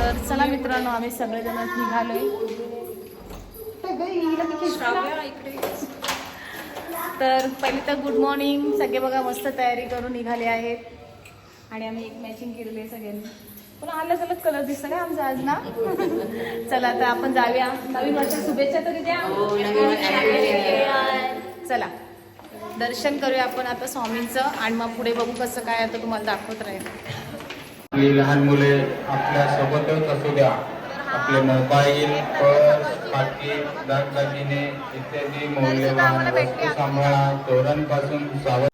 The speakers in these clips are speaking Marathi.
तर चला मित्रांनो आम्ही सगळेजण निघालोय. तर पहिली तर गुड मॉर्निंग सगळे बघा मस्त तयारी करून निघाले आहेत. आणि आम्ही एक मॅचिंग केलेली आहे सगळ्यांनी. पण अलग अलग कलर दिसत काय आमचा आज ना? चला आता आपण जाऊया. नवीन वर्ष शुभेच्छा तरी द्या. चला दर्शन करूया आपण आता स्वामींचं. आणि मग पुढे बघू कसं काय आता तुम्हाला दाखवत राहील. आपली लहान मुले आपल्या सोबतच असू द्या. आपले मोबाईल पर्स पाकिट दागदागिने इत्यादी मौल्यवान वस्तू सांभाळा. चोरांपासून सावध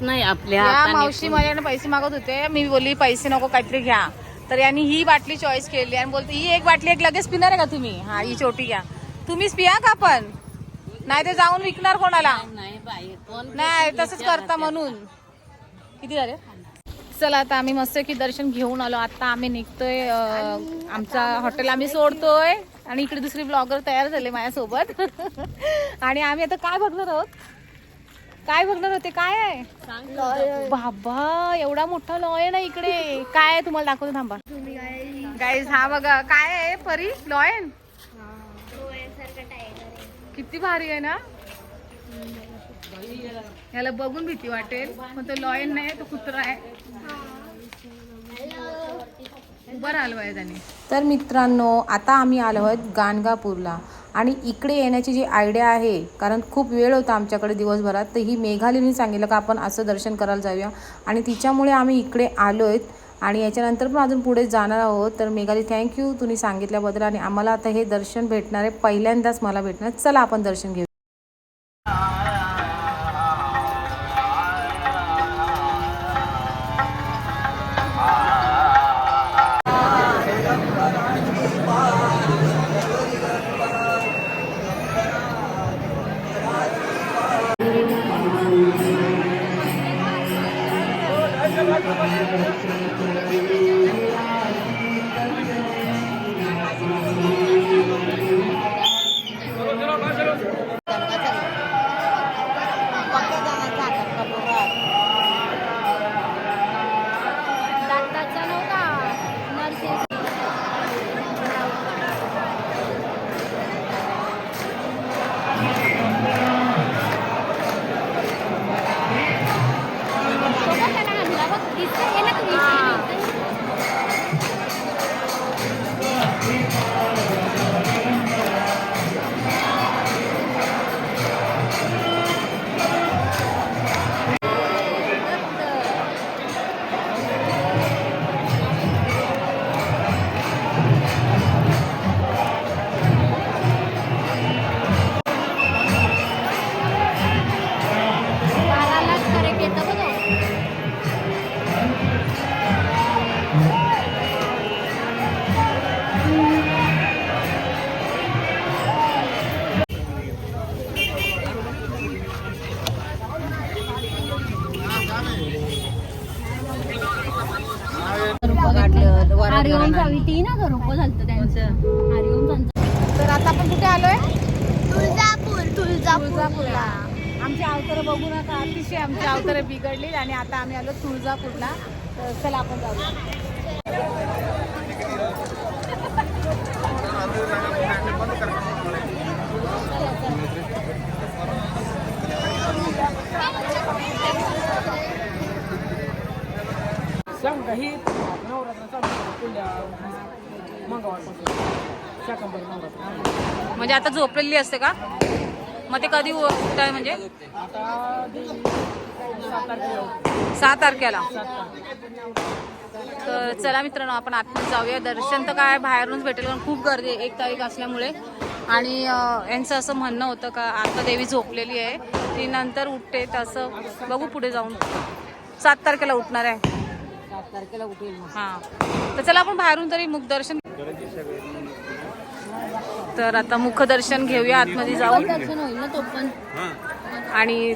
नाही आपल्या या मावशी माझ्याकडे पैसे मागत होते. मी बोलली पैसे नको काहीतरी घ्या. तर यांनी ही बाटली चॉईस केली आणि बोलते ही एक बाटली एक लगेच पिणार आहे का तुम्ही? हा ही छोटी घ्या. तुम्हीच पिया का पण? नाही ते जाऊन विकणार कोणाला? नाही बाई कोण नाही तसंच करता म्हणून. किती झाले? चला आता आम्ही मस्त की दर्शन घेऊन आलो. आता आम्ही निघतोय आमचा हॉटेल आम्ही सोडतोय. आणि इकडे दुसरी ब्लॉगर तयार झाले माझ्यासोबत. आणि आम्ही आता काय बघणार आहोत? काय बघणार होते काय आहे? बाबा एवढा मोठा लॉयन आहे इकडे. काय आहे? तुम्हाला दाखवतो थांबा. गाईज हा बघा काय आहे परी? लॉयन किती भारी आहे ना? याला बघून भीती वाटेल. पण तो लॉयन नाही तो कुत्रा आहे. आहे त्याने. तर मित्रांनो आता आम्ही आलो आहोत गाणगापूरला. आणि इकडे येण्याची जी आयडिया आहे कारण खूप वेळ होता आमच्याकडे दिवसभरात तर ही मेघालीने सांगितलं का आपण असं दर्शन करायला जाऊया. आणि तिच्यामुळे आम्ही इकडे आलो आहेत आणि याच्यानंतर पण अजून पुढे जाणार आहोत. तर मेघाली थँक्यू तुम्ही सांगितल्याबद्दल आणि आम्हाला आता हे दर्शन भेटणार आहे. पहिल्यांदाच मला भेटणार. चला आपण दर्शन घेऊ. रोप झालं त्यांचं. हरिओम तर आता आपण कुठे आलोय? तुळजापूर. तुळजापूर तुळजापूरला. आमची अवतरं बघून आता अतिशय आमची अवतरं बिघडली आणि आता आम्ही आलो तुळजापूरला. तर चला आपण जाऊ सांग काही नवरात्र म्हणजे आता झोपलेली असते का? मग ते कधी उठताय म्हणजे? सहा तारखेला तर चला मित्रांनो आपण आतमध्ये जाऊया. दर्शन तर काय बाहेरूनच भेटेल कारण खूप गर्दी आहे. एक तारीख असल्यामुळे. आणि यांचं असं म्हणणं होतं का आता देवी झोपलेली आहे. ती नंतर उठते तसं बघू पुढे जाऊन. सात तारखेला उठणार आहे. सात तारखेला उठेल. हा. तर चला आपण बाहेरून तरी मुखदर्शन तर आता मुखदर्शन घेऊया आतमध्ये जाऊन. आणि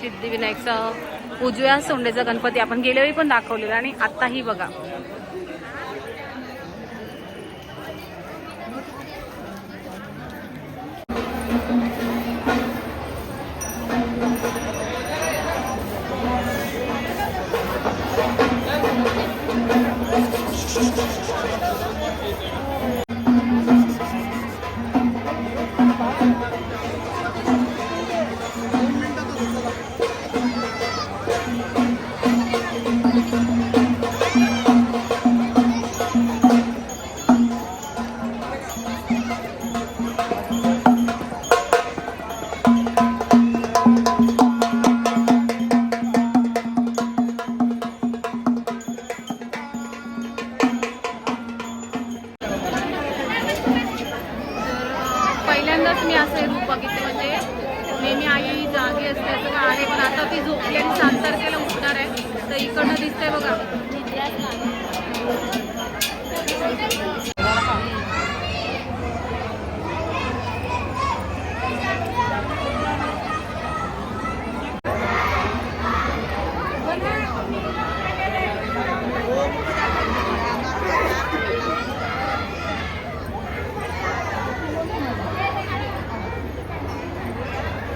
सिद्धिविनायकचा उजव्या सोंडेचा गणपती आपण गेल्या वेळी पण दाखवलेला आणि आताही बघा. पहिल्यांदाच मी असं रूप बघितलं. म्हणजे नेहमी आई जागी असते असं का? आहे पण आता ती झोपली आणि सात तारखेला उठणार आहे. तर इकडनं दिसतंय बघा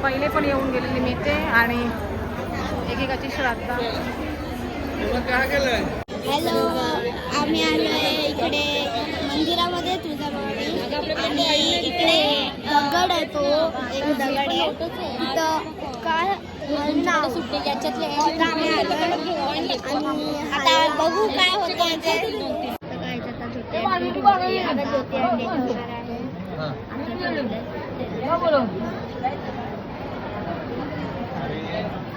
पहिले पण येऊन गेलेले मी ते आणि एकेकाची श्राद्धा. हॅलो आम्ही आलो आहे इकडे मंदिरामध्ये तुळजाभवानी. आणि इकडे दगड आहे तो. एक दगडी तिथं काय नाव. सुटले त्याच्यातले आम्ही आलो आणि आता बघू काय होतं ते. काय आहे.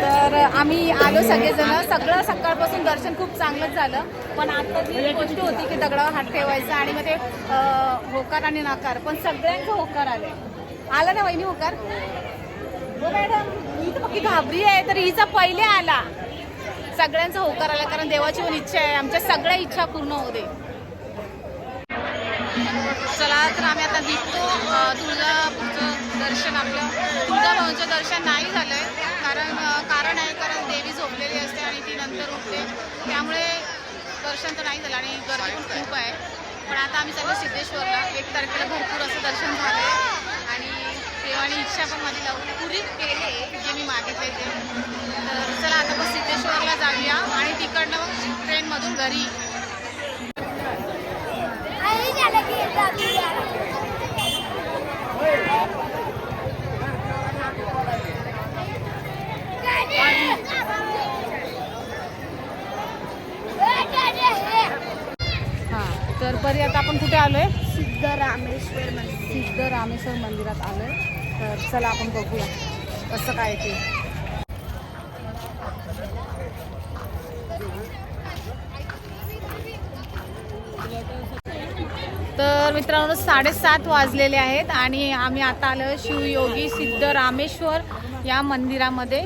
तर आम्ही आलो सगळेजण. सगळं सकाळपासून दर्शन खूप चांगलंच झालं. पण आता जी गोष्ट होती की दगडावर हात ठेवायचा आणि मग ते होकार आणि नाकार पण सगळ्यांचं होकार आले. आला ना वहिनी होकार? हो मॅडम. तर पक्की घाबरी आहे तर हिचा पहिले आला. सगळ्यांचा होकार आला कारण देवाची पण इच्छा आहे. आमच्या सगळ्या इच्छा पूर्ण होऊ दे. चला तर आम्ही आता निघतो. तुळजापूरचं दर्शन आपलं. तुळजाभवनचं दर्शन नाही झालंय. कारण कारण आहे कारण देवी झोपलेली असते आणि ती नंतर उठते. त्यामुळे दर्शन तर नाही झालं आणि गर्दी पण खूप आहे. पण आता आम्ही चाललो सिद्धेश्वरला. एक तारखेला भरपूर असं दर्शन झालंय. आणि देवाने इच्छा पण माझी लावून पुरी केले जे मी मागितले ते. तर चला आता मग सिद्धेश्वरला जाऊया. आणि तिकडनं मग ट्रेनमधून घरी तर बरी आता आपण कुठे आलोय? सिद्धरामेश्वर मंदिर. सिद्ध रामेश्वर मंदिरात आलोय. तर चला आपण बघूया कसं काय ते. तर मित्रांनो साडेसात वाजलेले आहेत आणि आम्ही आता आलो शिवयोगी सिद्ध रामेश्वर या मंदिरामध्ये.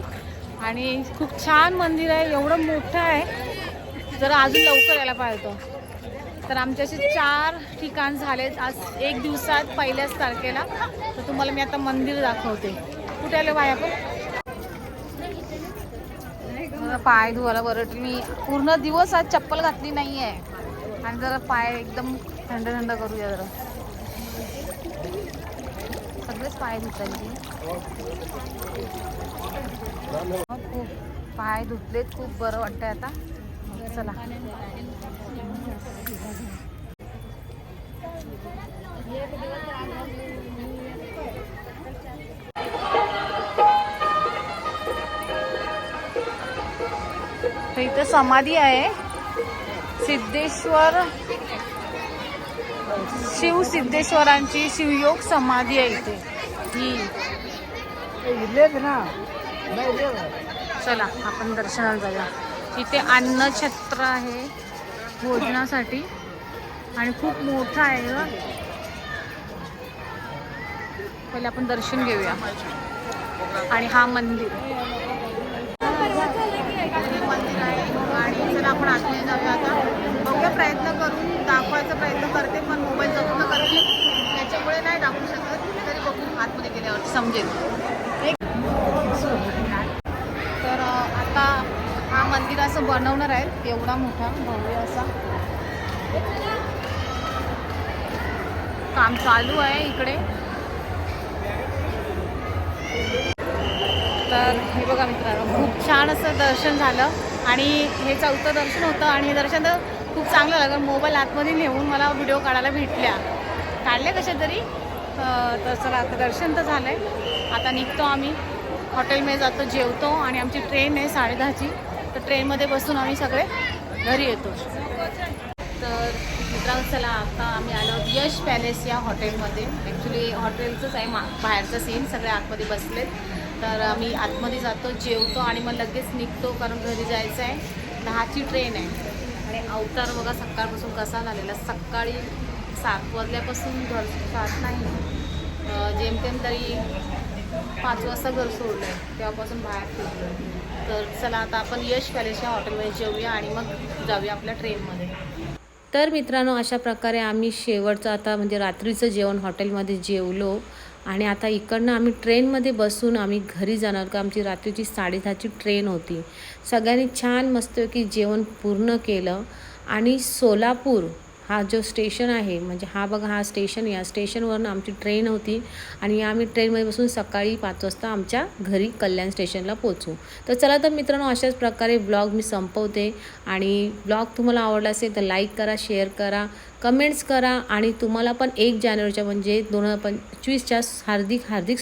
आणि खूप छान मंदिर आहे एवढं मोठं आहे. जर अजून लवकर यायला पाहिजे तर आमच्या असे चार ठिकाण झालेत. आज एक दिवसात पहिल्याच तारखेला. तर तुम्हाला मी आता मंदिर दाखवते. कुठे आलं बाय आपण? मला पाय धुवायला बरं मी पूर्ण दिवस आज चप्पल घातली नाही आहे आणि जरा पाय एकदम थंड थंड करूया जरा. सगळेच पाय धुतायचे खूप पाय धुतलेत खूप बरं वाटतंय आता. चला. इथं समाधी आहे. सिद्धेश्वर शिव सिद्धेश्वरांची शिवयोग समाधी आहे इथे. ही. चला आपण दर्शनाला जाऊया. इथे अन्नछत्र आहे भोजनासाठी. आणि खूप मोठं आहे गं. पहिले आपण दर्शन घेऊया. आणि हा मंदिर हे मंदिर आहे आणि चला आपण आतमध्ये जाऊया आता बघूया प्रयत्न करून दाखवायचा प्रयत्न करते पण मोबाईल जपून करते त्याच्यामुळे नाही दाखवू शकत तरी बघू आतमध्ये गेल्यावर समजेल तर अं, आता हा मंदिर असं बनवणार आहे एवढा मोठा भव्य असा. काम चालू आहे इकडे. तर हे बघा मित्रांनो खूप छान असं दर्शन झालं. आणि हे चौथं दर्शन होतं आणि हे दर्शन तर खूप चांगलं लागलं मोबाईल आतमध्ये नेऊन मला व्हिडिओ काढायला भेटल्या. काढल्या कशा तरी? तर चला आता दर्शन तर झालं आहे आता निघतो आम्ही. हॉटेलमध्ये जातो जेवतो आणि आमची ट्रेन आहे साडेदहाची. तर ट्रेनमध्ये बसून आम्ही सगळे घरी येतो. तर मित्रांनो चला आता आम्ही आलो यश पॅलेस या हॉटेलमध्ये. ॲक्च्युली हॉटेलचंच आहे मा बाहेरचं सीन सगळे आतमध्ये बसलेत. तर आम्ही आतमध्ये जातो जेवतो आणि मग लगेच निघतो कारण घरी जायचं आहे. दहाची ट्रेन आहे. आणि अवतार बघा सकाळपासून कसा झालेला. सकाळी सात वाजल्यापासून घर सात नाही. जेमतेम तरी पाच वाजता घर सोडलं आहे तेव्हापासून बाहेर फिरलो तर चला आता आपण यश पॅलेस या हॉटेलमध्ये जेवूया आणि मग जाऊया आपल्या ट्रेनमध्ये. तर मित्रांनो अशा प्रकारे आम्ही शेवटचं आता म्हणजे रात्रीचं जेवण हॉटेलमध्ये जेवलो. आणि आता इकडनं आम्ही ट्रेनमध्ये बसून आम्ही घरी जाणार का आमची रात्रीची साडेदहाची ट्रेन होती. सगळ्यांनी छान मस्तपैकी जेवण पूर्ण केलं. आणि सोलापूर हा जो स्टेशन आहे म्हणजे हा बघा हा स्टेशन या स्टेशनवरून आमची ट्रेन होती आणि आम्ही ट्रेनमध्ये बसून सकाळी पाच वाजता आमच्या घरी कल्याण स्टेशनला पोचू तर चला तर मित्रांनो अशाच प्रकारे ब्लॉग मी संपवते आणि ब्लॉग तुम्हाला आवडला असेल तर लाईक करा शेअर करा कमेंट्स करा आणि तुम्हाला पण एक जानेवारीच्या म्हणजे दोन हजार पंचवीसच्या हार्दिक हार्दिक